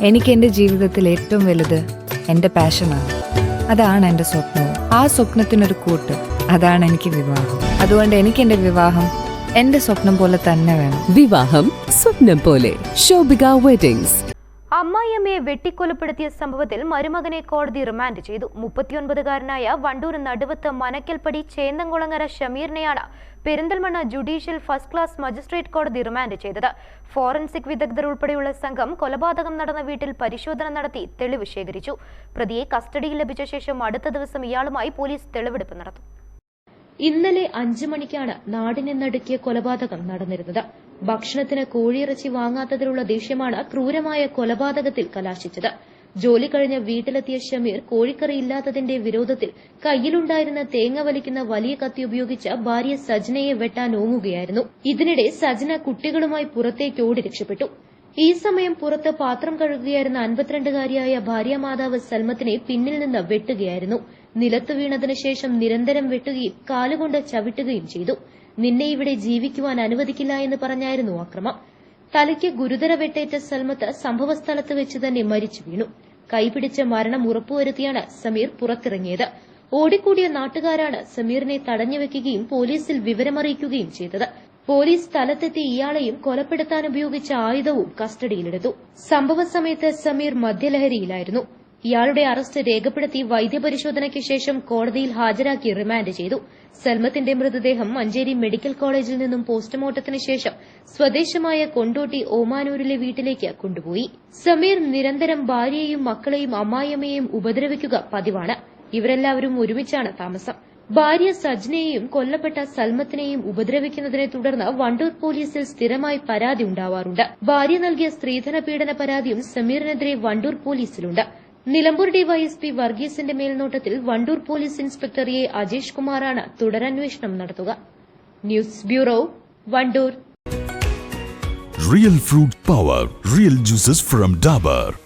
എനിക്ക് എന്റെ ജീവിതത്തിൽ ഏറ്റവും വലുത് എന്റെ പാഷനാണ്. അതാണ് എന്റെ സ്വപ്നവും. ആ സ്വപ്നത്തിനൊരു കൂട്ട്. അതാണ് എനിക്ക് വിവാഹം. അതുകൊണ്ട് എനിക്ക് എന്റെ വിവാഹം എന്റെ സ്വപ്നം പോലെ തന്നെ വേണം. വിവാഹം സ്വപ്നം പോലെ. ശോഭിക വെഡിങ്സ് അമ്മായിയമ്മയെ വെട്ടിക്കൊലപ്പെടുത്തിയ സംഭവത്തിൽ മരുമകനെ കോടതി റിമാൻഡ് ചെയ്തു. മുപ്പത്തിയൊൻപതുകാരനായ Wandoor Naduvath Manakkalpadi Chenthamkulangara ഷമീറിനെയാണ് Perinthalmanna judicial first class magistrate കോടതി റിമാൻഡ് ചെയ്തത്. ഫോറൻസിക് വിദഗ്ധർ ഉൾപ്പെടെയുള്ള സംഘം കൊലപാതകം നടന്ന വീട്ടിൽ പരിശോധന നടത്തി തെളിവ് ശേഖരിച്ചു. പ്രതിയെ കസ്റ്റഡിയിൽ ലഭിച്ച ശേഷം അടുത്ത ദിവസം ഇയാളുമായി പോലീസ് തെളിവെടുപ്പ് നടത്തും. ഇന്നലെ അഞ്ചു മണിക്കാണ് നാടിനെ നടുക്കിയ കൊലപാതകം നടന്നിരുന്നത്. ഭക്ഷണത്തിന് കോഴിയിറച്ചി വാങ്ങാത്തതിലുള്ള ദേഷ്യമാണ് ക്രൂരമായ കൊലപാതകത്തിൽ കലാശിച്ചത്. ജോലി കഴിഞ്ഞ് വീട്ടിലെത്തിയ ഷമീർ കോഴിക്കറി ഇല്ലാത്തതിന്റെ വിരോധത്തിൽ കയ്യിലുണ്ടായിരുന്ന തേങ്ങ വലിക്കുന്ന വലിയ കത്തി ഉപയോഗിച്ച് ഭാര്യ സജ്നയെ വെട്ടാൻ ഓങ്ങുകയായിരുന്നു ഇതിനിടെ സജ്ന കുട്ടികളുമായി പുറത്തേക്ക് ഓടി രക്ഷപ്പെട്ടു. ഈ സമയം പുറത്ത് പാത്രം കഴുകുകയായിരുന്ന അൻപത്തിരണ്ടുകാരിയായ ഭാര്യാമാതാവ് സൽമത്തിനെ പിന്നിൽ നിന്ന് വെട്ടുകയായിരുന്നു. നിലത്ത് വീണതിനു ശേഷം നിരന്തരം വെട്ടുകയും കാലുകൊണ്ട് ചവിട്ടുകയും ചെയ്തു. നിന്നെ ഇവിടെ ജീവിക്കുവാൻ അനുവദിക്കില്ല എന്ന് പറഞ്ഞായിരുന്നു അക്രമം. തലയ്ക്ക് ഗുരുതര വെട്ടേറ്റ സൽമത്ത് സംഭവസ്ഥലത്ത് വെച്ച് തന്നെ മരിച്ചു വീണു. കൈപിടിച്ച മരണം ഉറപ്പുവരുത്തിയാണ് സമീർ പുറത്തിറങ്ങിയത്. ഓടിക്കൂടിയ നാട്ടുകാരാണ് സമീറിനെ തടഞ്ഞുവെക്കുകയും പോലീസിൽ വിവരമറിയിക്കുകയും ചെയ്തത്. പോലീസ് സ്ഥലത്തെത്തി ഇയാളെയും കൊലപ്പെടുത്താൻ ഉപയോഗിച്ച ആയുധവും കസ്റ്റഡിയിലെടുത്തു. സംഭവ സമയത്ത് സമീർ മദ്യലഹരിയിലായിരുന്നു. ഇയാളുടെ അറസ്റ്റ് രേഖപ്പെടുത്തി വൈദ്യപരിശോധനയ്ക്ക് ശേഷം കോടതിയിൽ ഹാജരാക്കി റിമാൻഡ് ചെയ്തു. സൽമത്തിന്റെ മൃതദേഹം മഞ്ചേരി മെഡിക്കൽ കോളേജിൽ നിന്നും പോസ്റ്റ്മോർട്ടത്തിന് ശേഷം സ്വദേശമായ കൊണ്ടോട്ടി ഓമാനൂരിലെ വീട്ടിലേക്ക് കൊണ്ടുപോയി. സമീർ നിരന്തരം ഭാര്യയെയും മക്കളെയും അമ്മായിയമ്മയെയും ഉപദ്രവിക്കുക പതിവാണ്. ഇവരെല്ലാവരും ഒരുമിച്ചാണ് താമസം. ഭാര്യ സജ്നയെയും കൊല്ലപ്പെട്ട സൽമത്തിനെയും ഉപദ്രവിക്കുന്നതിനെ തുടർന്ന് വണ്ടൂർ പോലീസിൽ സ്ഥിരമായി പരാതി ഉണ്ടാവാറുണ്ട്. ഭാര്യ നൽകിയ സ്ത്രീധന പീഡന പരാതിയും സമീറിനെതിരെ വണ്ടൂർ പോലീസിലുണ്ട്. നിലമ്പൂർ ഡിവൈഎസ്പി വർഗീസിന്റെ മേൽനോട്ടത്തിൽ Wandoor police inspector A Ajesh കുമാറാണ് തുടരന്വേഷണം നടത്തുക. News bureau Wandoor. Real fruit power real juices from Dabur.